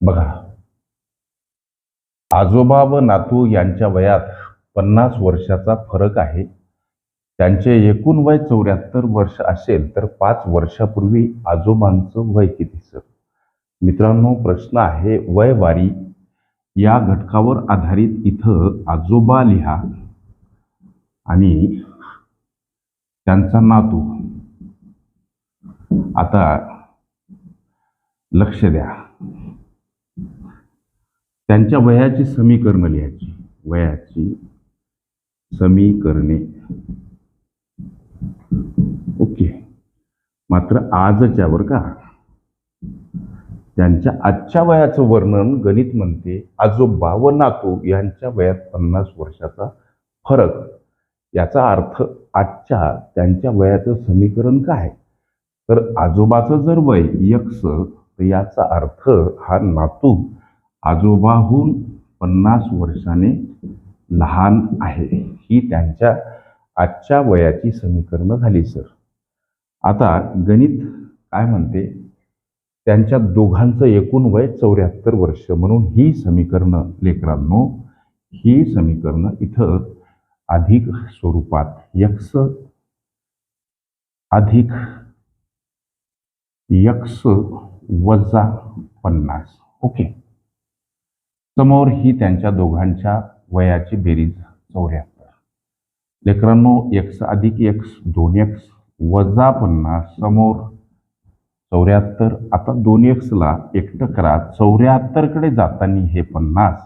बघा. आजोबा व नातू यांच्या वयात पन्नास वर्षाचा फरक आहे. त्यांचे एकूण वय चौऱ्याहत्तर वर्ष असेल तर पाच वर्षापूर्वी आजोबांचं वय किती सर? मित्रांनो प्रश्न आहे वय वारी या घटकावर आधारित इथं आजोबा लिहा आणि त्यांचा नातू. आता लक्ष द्या. त्यांच्या वयाची समीकरणं लिहायची. वयाची समीकरणे. ओके. मात्र आजच्या वर का त्यांच्या आजच्या वयाचं वर्णन गणित म्हणते आजोबा व नातू यांच्या वयात पन्नास वर्षाचा फरक. याचा अर्थ आजच्या त्यांच्या वयाचं समीकरण काय? तर आजोबाचं जर वय यक्स तर याचा अर्थ हा नातू आजोबाहून पन्नास वर्षाने लहान आहे. ही त्यांच्या आजच्या वयाची समीकरणं झाली सर. आता गणित काय म्हणते? त्यांच्या दोघांचं एकूण वय चौऱ्याहत्तर वर्ष म्हणून ही समीकरणं लेकरांनो ही समीकरणं इथं अधिक स्वरूपात यक्स अधिक यक्स वजा पन्नास. ओके. समोर ही त्यांच्या दोघांच्या वयाची बेरीज चौऱ्याहत्तर. लेकरांनो एक्स अधिक एक्स दोन एक्स वजा पन्नास समोर चौऱ्याहत्तर. आता दोन एक्सला एकटं करा. चौऱ्याहत्तरकडे जाताना हे पन्नास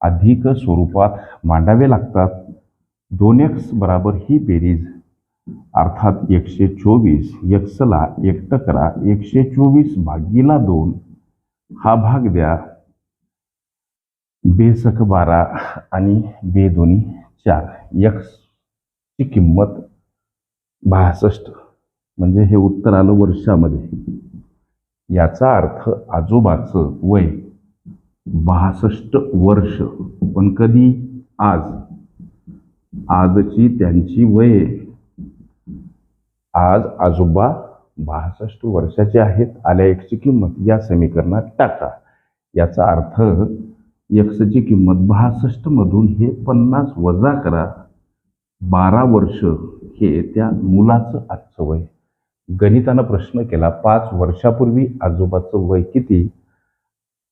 अधिक स्वरूपात मांडावे लागतात. दोन एक्स बराबर ही बेरीज अर्थात एकशे चोवीस. एक्सला एकटं करा. एकशे चोवीस भागीला दोन. हा भाग द्या. बेसक बारा आणि बे दोन्ही चार. यक्सची किंमत बासष्ट. म्हणजे हे उत्तर आलं वर्षामध्ये याचा अर्थ आजोबाचं वय बासष्ट वर्ष. पण कधी? आज. आजची त्यांची वये. आज आजोबा बासष्ट वर्षाचे आहेत. आल्या एक्सची किंमत या समीकरणात टाका. याचा अर्थ एक्सची किंमत बहासष्टमधून हे पन्नास वजा करा. बारा वर्ष हे त्या मुलाचं आजचं वय. गणितानं प्रश्न केला पाच वर्षापूर्वी आजोबाचं वय किती?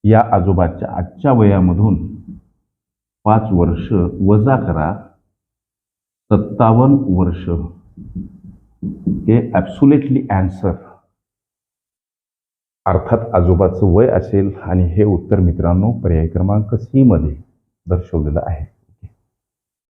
या आजोबाच्या आजच्या वयामधून पाच वर्ष वजा करा. सत्तावन्न वर्ष. हे ॲब्सुलेटली ॲन्सर अर्थात आजोबाचं वय असेल आणि हे उत्तर मित्रांनो पर्याय क्रमांक सीमध्ये दर्शवलेलं आहे.